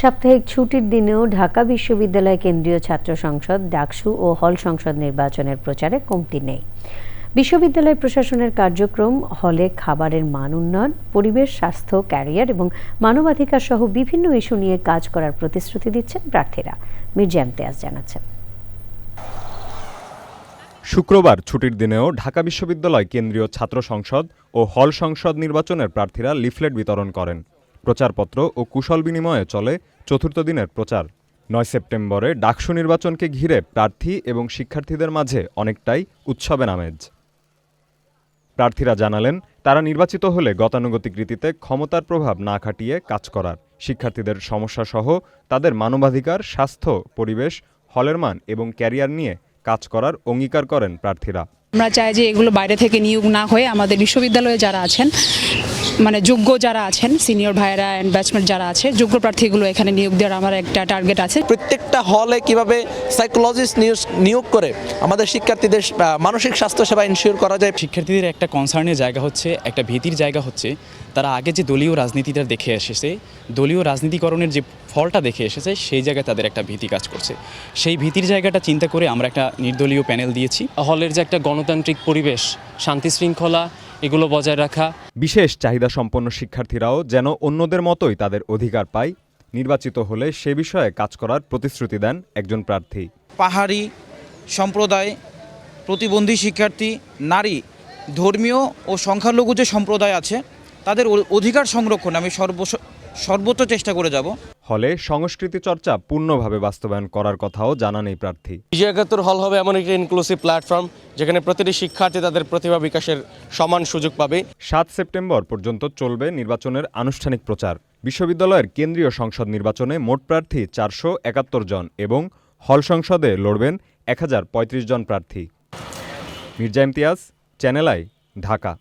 সাপ্তাহিক ছুটির দিনেও ঢাকা বিশ্ববিদ্যালয় কেন্দ্রীয় ছাত্র সংসদ, ডাকসু ও হল সংসদ নির্বাচনের প্রচারে কমতি নেই। বিশ্ববিদ্যালয় প্রশাসনের কার্যক্রম, হলে খাবারের মান উন্নয়ন, পরিবেশ, স্বাস্থ্য, ক্যারিয়ার এবং মানবাধিকার সহ বিভিন্ন ইস্যু নিয়ে কাজ করার প্রতিশ্রুতি দিচ্ছেন প্রার্থীরা। মির্জা ইমতিয়াজ জানাচ্ছেন। শুক্রবার ছুটির দিনেও ঢাকা বিশ্ববিদ্যালয় কেন্দ্রীয় ছাত্র সংসদ ও হল সংসদ নির্বাচনের প্রার্থীরা লিফলেট বিতরণ করেন। প্রচারপত্র ও কুশল বিনিময়ে চলে চতুর্থ দিনের প্রচার। নয় সেপ্টেম্বরে ডাকসু নির্বাচনকে ঘিরে প্রার্থী এবং শিক্ষার্থীদের মাঝে অনেকটাই উৎসবের আমেজ প্রার্থীরা জানালেন, তারা নির্বাচিত হলে গতানুগতিক রীতিতে ক্ষমতার প্রভাব না খাটিয়ে কাজ করার। শিক্ষার্থীদের সমস্যাসহ তাদের মানবাধিকার, স্বাস্থ্য, পরিবেশ, হলের মান এবং ক্যারিয়ার নিয়ে কাজ করার অঙ্গীকার করেন প্রার্থীরা। আমরা চাই যে এগুলো বাইরে থেকে নিয়োগ না হয়ে আমাদের বিশ্ববিদ্যালয়ে যারা আছেন মানে যোগ্য যারা আছেন সিনিয়র ভাইয়েরা অ্যান্ড ব্যাচমেট যারা আছে যোগ্য প্রার্থীগুলো এখানে নিয়োগ দেওয়ার আমার একটা টার্গেট আছে। প্রত্যেকটা হলে কীভাবে সাইকোলজিস্ট নিয়োগ করে আমাদের শিক্ষার্থীদের মানসিক স্বাস্থ্য সেবা ইনশিওর করা যায়? শিক্ষার্থীদের একটা কনসার্নের জায়গা হচ্ছে একটা ভীতির জায়গা হচ্ছে তারা আগে যে দলীয় রাজনীতিটা দেখে এসেছে দলীয় রাজনীতিকরণের যে ফলটা দেখে এসেছে সেই জায়গায় তাদের একটা ভীতি কাজ করছে। সেই ভীতির জায়গাটা চিন্তা করে আমরা একটা নির্দলীয় প্যানেল দিয়েছি। হলের যে একটা গণতান্ত্রিক পরিবেশ শান্তি শৃঙ্খলা এগুলো বজায় রাখা। বিশেষ চাহিদা সম্পন্ন শিক্ষার্থীরাও যেন অন্যদের মতোই তাদের অধিকার পায়। নির্বাচিত হলে সে বিষয়ে কাজ করার প্রতিশ্রুতি দেন একজন প্রার্থী। পাহাড়ি সম্প্রদায় প্রতিবন্ধী শিক্ষার্থী নারী ধর্মীয় ও সংখ্যালঘু যে সম্প্রদায় আছে তাদের অধিকার সংরক্ষণ আমি সর্ব সর্বোচ্চ চেষ্টা করে যাব। হলে সংস্কৃতি চর্চা পূর্ণভাবে বাস্তবায়ন করার কথাও জানান এই প্রার্থী। বিজয় একাত্তর হল হবে এমন একটি ইনক্লুসিভ প্ল্যাটফর্ম যেখানে প্রতিটি শিক্ষার্থী তাদের প্রতিভা বিকাশের সমান সুযোগ পাবে। সাত সেপ্টেম্বর পর্যন্ত চলবে নির্বাচনের আনুষ্ঠানিক প্রচার। বিশ্ববিদ্যালয়ের কেন্দ্রীয় সংসদ নির্বাচনে মোট প্রার্থী চারশো একাত্তর জন এবং হল সংসদে লড়বেন এক হাজার পঁয়ত্রিশ জন প্রার্থী। Mirza Imtiaz channel I Dhaka.